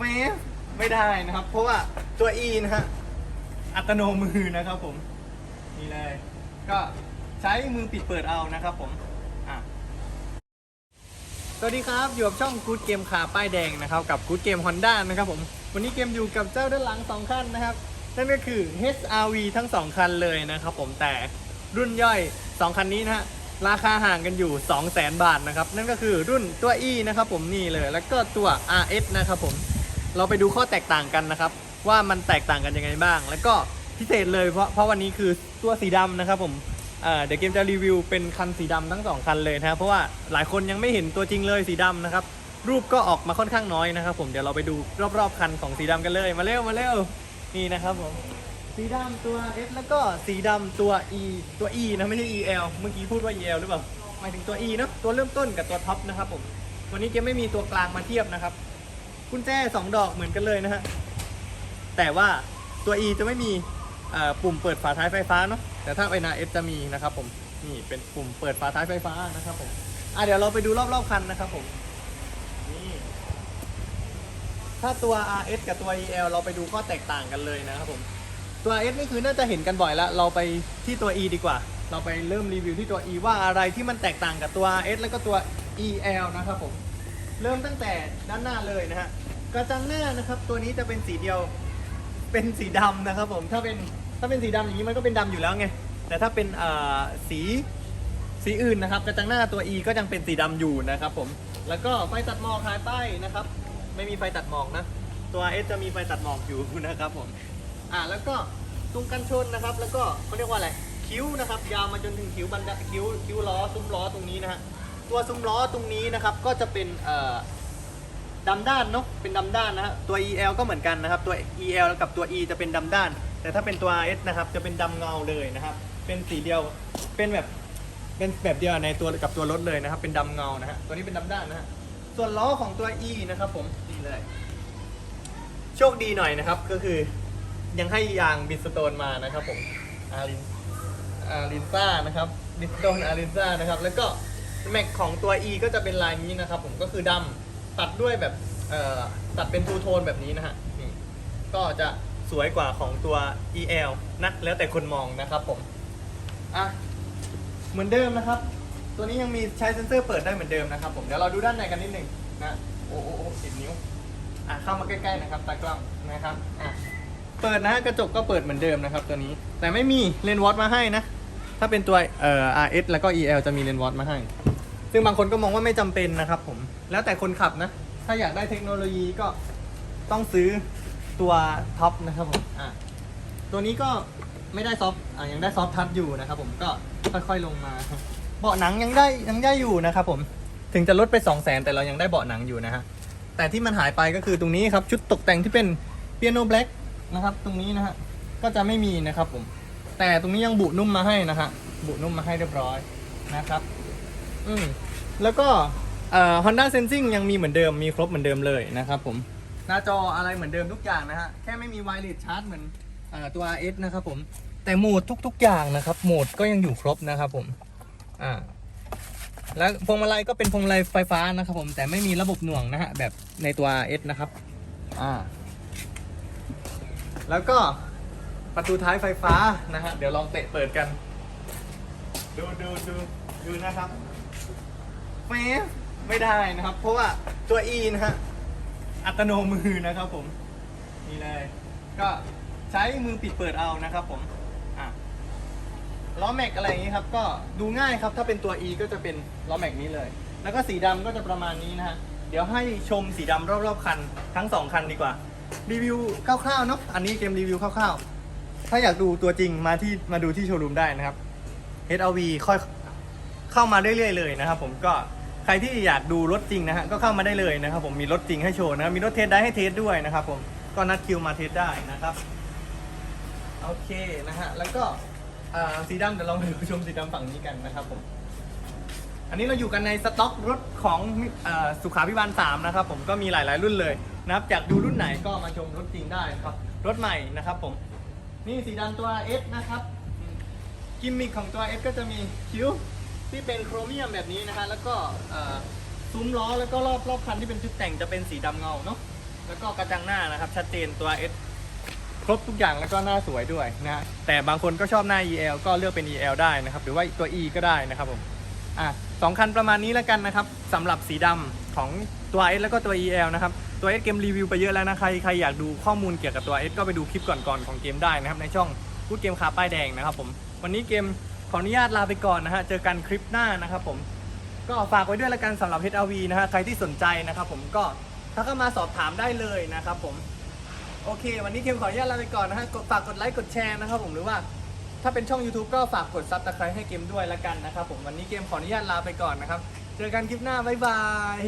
ฟไม่ได้นะครับ เพราะว่าตัว E นะฮะอัตโนมือนะครับผมนี่เลย ก็ใช้มือปิดเปิดเอานะครับผมอะสวัสดีครับ อยู่กับช่อง Good Game ขาป้ายแดงนะครับ กับ Good Game Honda นะครับผม วันนี้เกมอยู่กับเจ้าด้านหลัง 2 คันนะครับ นั่นก็คือ HRV ทั้ง 2 คันเลยนะครับผมแต่รุ่นย่อย 2 คันนี้นะฮะราคาห่างกันอยู่ 200,000 บาทนะครับ นั่นก็คือรุ่นตัว E นะครับผมนี่เลย แล้วก็ตัว RS นะครับผม เราไปดูข้อแตกต่างกันนะครับ ว่ามันแตกต่างกันยังไงบ้าง แล้วก็พิเศษเลยเพราะเพราะวันนี้คือตัวสีดำนะครับผมเดี๋ยวเกมจะรีวิวเป็นคันสีดำทั้งสองคันเลยนะครับเพราะว่าหลายคนยังไม่เห็นตัวจริงเลยสีดำนะครับ รูปก็ออกมาค่อนข้างน้อยนะครับ ผมเดี๋ยวเราไปดูรอบๆคันของสีดำกันเลยมาเร็วมาเร็วนี่นะครับผมสีดำตัว S แล้วก็สีดำตัว E ตัว E นะไม่ใช่ EL เมื่อกี้พูดว่า EL หรือเปล่าหมายถึงตัว E เนอะตัวเริ่มต้นกับตัวท็อปนะครับผมวันนี้เกมไม่มีตัวกลางมาเทียบนะครับ กุญแจสองดอกเหมือนกันเลยนะฮะ แต่ว่าตัว E จะไม่มีปุ่มเปิดฝาท้ายไฟฟ้าเนาะ แต่ถ้าไอนาเอจะมีนะครับผม นี่เป็นปุ่มเปิดฝาท้ายไฟฟ้านะครับผม อะเดี๋ยวเราไปดูรอบๆคันนะครับผม นี่ ถ้าตัว RS กับตัว EL เราไปดูข้อแตกต่างกันเลยนะครับผม ตัว RS นี่คือน่าจะเห็นกันบ่อยแล้วเราไปที่ตัว E ดีกว่า เราไปเริ่มรีวิวที่ตัว E ว่าอะไรที่มันแตกต่างกับตัว RS แล้วก็ตัว EL นะครับผม เริ่มตั้งแต่ด้านหน้าเลยนะฮะกระจังหน้านะครับ ตัวนี้จะเป็นสีเดียวเป็นสีดำนะครับผมถ้าเป็นถ้าเป็นสีดำอย่างนี้มันก็เป็นดำอยู่แล้วไงแต่ถ้าเป็นสีสีอื่นนะครับกระจังหน้าตัว E ก็ยังเป็นสีดำอยู่นะครับผมแล้วก็ไฟตัดหมอกหายไปนะครับ ไม่มีไฟตัดหมอกนะ ตัว S จะมีไฟตัดหมอกอยู่นะครับผมอ่าแล้วก็ตรงกันชนนะครับ แล้วก็เขาเรียกว่าอะไรคิ้วนะครับ ยาวมาจนถึงคิ้วบันไดคิ้วคิ้วล้อซุ้มล้อตรงนี้นะฮะ ตัวซุ้มล้อตรงนี้นะครับก็จะเป็นเอ่อดำด้านเนาะเป็นดำด้านนะฮะตัว EL ก็เหมือนกันนะครับตัว EL กับตัว E จะเป็นดำด้าน แต่ถ้าเป็นตัว S นะครับจะเป็นดำเงาเลยนะครับ เป็นสีเดียวเป็นแบบเป็นแบบเดียวในตัวกับตัวรถเลยนะครับ เป็นดำเงานะฮะตัวนี้เป็นดำด้านนะฮะส่วนล้อของตัว E นะครับผมนี่เลย โชคดีหน่อยนะครับก็คือยังให้ยางบิสโตนมานะครับผมอารินอารินซ่านะครับบิสโตนอารินซ่านะครับ แล้วก็ แม็กของตัว E ก็จะเป็นลายนี้นะครับผมก็คือดำตัดด้วยแบบเอ่อตัดเป็นทูโทนแบบนี้นะฮะนี่ก็จะสวยกว่าของตัว EL นะแล้วแต่คนมองนะครับผมอะเหมือนเดิมนะครับ ตัวนี้ยังมีใช้เซ็นเซอร์เปิดได้เหมือนเดิมนะครับผมเดี๋ยวเราดูด้านในกันนิดหนึ่งนะโอ้โอ้โอ้ติดนิ้วอะเข้ามาใกล้ๆนะครับตากล้องนะครับอะเปิดนะฮะกระจกก็เปิดเหมือนเดิมนะครับตัวนี้แต่ไม่มีเลนส์วอตมาให้นะ ถ้าเป็นตัวเอ่อ RS แล้วก็ EL จะมีเลนส์วอตมาให้ ซึ่งบางคนก็มองว่าไม่จำเป็นนะครับผมแล้วแต่คนขับนะ ถ้าอยากได้เทคโนโลยีก็ต้องซื้อตัวท็อปนะครับผมอะตัวนี้ก็ไม่ได้ซอฟต์อะยังได้ซอฟต์ทัชอยู่นะครับผมก็ค่อยๆลงมา เบาะหนังยังได้ยังได้อยู่นะครับผมถึงจะลดไป 2 0 0แสนแต่เรายังได้เบาะหนังอยู่นะฮะแต่ที่มันหายไปก็คือตรงนี้ครับชุดตกแต่งที่เป็นเปียโนแบล็กนะครับตรงนี้นะฮะก็จะไม่มีนะครับผมแต่ตรงนี้ยังบุนุ่มมาให้นะฮะบุนุ่มมาให้เรียบร้อยนะครับ อืมแล้วก็เอ่อ Honda Sensing ยังมีเหมือนเดิมมีครบเหมือนเดิมเลยนะครับผม หน้าจออะไรเหมือนเดิมทุกอย่างนะฮะ แค่ไม่มี wireless charge เหมือนเอ่อตัว RS นะครับผม แต่โหมดทุกๆอย่างนะครับ โหมดก็ยังอยู่ครบนะครับผม อ่า แล้วพวงมาลัยก็เป็นพวงมาลัยไฟฟ้านะครับผม แต่ไม่มีระบบหน่วงนะฮะ แบบในตัว S นะครับ อ่า แล้วก็ประตูท้ายไฟฟ้านะฮะ เดี๋ยวลองเตะเปิดกัน ดูดูดูดูนะครับ แม่ไม่ได้นะครับ เพราะว่าตัว E นะฮะอัตโนมือนะครับผมนี่เลย ก็ใช้มือปิดเปิดเอานะครับผมอะล้อแม็กอะไรอย่างนี้ครับ ก็ดูง่ายครับถ้าเป็นตัว E ก็จะเป็นล้อแม็กนี้เลย แล้วก็สีดำก็จะประมาณนี้นะฮะเดี๋ยวให้ชมสีดำรอบๆคันทั้งสองคันดีกว่า รีวิวคร่าวๆเนาะอันนี้เกมรีวิวคร่าวๆ ถ้าอยากดูตัวจริงมาที่มาดูที่โชว์รูมได้นะครับ HRV ค่อยเข้ามาเรื่อยๆเลยนะครับผมก็ รที่อยากดูรถจริงนะฮะก็เข้ามาได้เลยนะครับผมมีรถจริงให้โชว์นะครับมีรถเทสได้ให้เทสด้วยนะครับผมก็นัดคิวมาเทสได้นะครับโอเคนะฮะแล้วก็สีดำเดี๋ยวลองไปดูชมสีดำฝั่งนี้กันนะครับผมอันนี้เราอยู่กันในสต็อกรถของอสุขาพิบาล3นะครับผมก็มีหลาย ๆ รุ่นเลยนะครับอยากดูรุ่นไหนก็มาชมรถจริงได้ครับรถใหม่นะครับผมนี่สีดำตัว S นะครับกิมมิคของตัว S ก็จะมีคิ้ว ที่เป็นโครเมียมแบบนี้นะฮะแล้วก็ซุ้มล้อแล้วก็รอบรอบคันที่เป็นชุดแต่งจะเป็นสีดำเงาเนาะแล้วก็กระจังหน้านะครับชัดเจนตัว S ครบทุกอย่างแล้วก็หน้าสวยด้วยนะฮะแต่บางคนก็ชอบหน้า EL ก็เลือกเป็น EL ได้นะครับ หรือว่าตัว E ก็ได้นะครับผมอะสองคันประมาณนี้แล้วกันนะครับสำหรับสีดำของตัว S แล้วก็ตัว EL นะครับตัว S เกมรีวิวไปเยอะแล้วนะใครใครอยากดูข้อมูลเกี่ยวกับตัว S ก็ไปดูคลิปก่อนๆของเกมได้นะครับในช่องพูดเกมคาป้ายแดงนะครับผมวันนี้เกม ขออนุญาตลาไปก่อนนะฮะ เจอกันคลิปหน้านะครับผม ก็ฝากไว้ด้วยละกันสำหรับ HRV นะฮะ ใครที่สนใจนะครับผมก็ถ้าเข้ามาสอบถามได้เลยนะครับผม โอเค วันนี้เกมขออนุญาตลาไปก่อนนะฮะกดฝากกดไลค์กดแชร์นะครับผมหรือว่าถ้าเป็นช่อง YouTube ก็ฝากกดซับสไครต์ให้เกมด้วยละกันนะครับผมวันนี้เกมขออนุญาตลาไปก่อนนะครับ เจอกันคลิปหน้าบ๊ายบาย